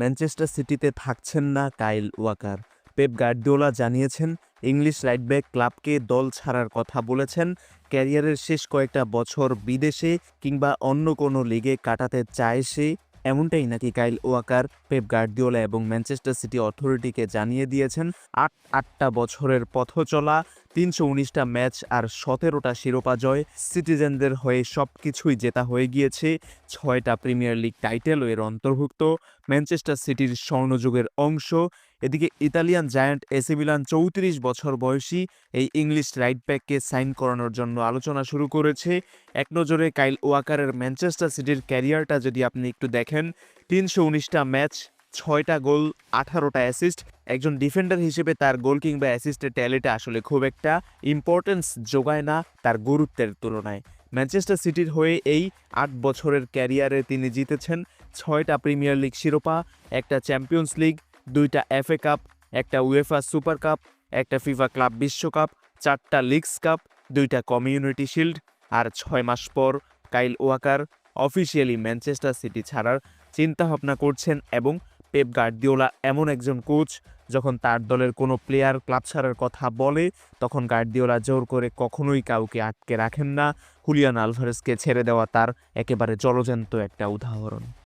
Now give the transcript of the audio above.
Manchester সিটিতে থাকছেন না কাইল ওয়াকার। পেপ গার্দিওলা জানিয়েছেন, ইংলিশ রাইট ব্যাক ক্লাবকে দল ছাড়ার কথা বলেছেন, ক্যারিয়ারের শেষ কয়েকটা বছর বিদেশে কিংবা অন্য কোনো লিগে কাটাতে চায় সে, এমনটাই নাকি কাইল ওয়াকার। পেপ গার্দিওলা এবং ম্যানচেস্টার সিটি অথরিটিকে জানিয়ে দিয়েছেন, আট আটটা বছরের পথ চলা তিনশো উনিশটা ম্যাচ আর সতেরোটা শিরোপা জয় সিটিজেনদের হয়ে সব কিছুই জেতা হয়ে গিয়েছে। ছয়টা প্রিমিয়ার লিগ টাইটেলও এর অন্তর্ভুক্ত। ম্যানচেস্টার সিটির স্বর্ণযুগের অংশ। এদিকে ইতালিয়ান জায়ান্ট এসি মিলান চৌত্রিশ বছর বয়সী এই ইংলিশ রাইট ব্যাককে সাইন করানোর জন্য আলোচনা শুরু করেছে। এক নজরে কাইল ওয়াকারের ম্যানচেস্টার সিটির ক্যারিয়ারটা যদি আপনি একটু দেখেন, তিনশো উনিশটা ম্যাচ ছয়টা গোল, আঠারোটা অ্যাসিস্ট একজন ডিফেন্ডার হিসেবে তার গোল কিংবা অ্যাসিস্টের ট্যালেন্টে আসলে খুব একটা ইম্পর্টেন্স যোগায় না তার গুরুত্বের তুলনায়। ম্যানচেস্টার সিটির হয়ে এই আট বছরের ক্যারিয়ারে তিনি জিতেছেন। ছয়টা প্রিমিয়ার লিগ শিরোপা, একটা চ্যাম্পিয়ন্স লিগ দুইটা এফএ কাপ একটা উয়েফা সুপার কাপ একটা ফিফা ক্লাব বিশ্বকাপ চারটা লিগস কাপ দুইটা কমিউনিটি শিল্ড আর ছয় মাস পর Kyle Walker officially Manchester City ছাড়ার চিন্তাভাবনা করছেন এবং পেপ গার্দিওলা এমন একজন কোচ যখন তার দলের কোনো প্লেয়ার ক্লাব ছাড়ার কথা বলে, তখন গার্দিওলা জোর করে কখনোই কাউকে আটকে রাখেন না। হুলিয়ান আলভারেসকে ছেড়ে দেওয়া তার একেবারে জলজান্ত একটা উদাহরণ।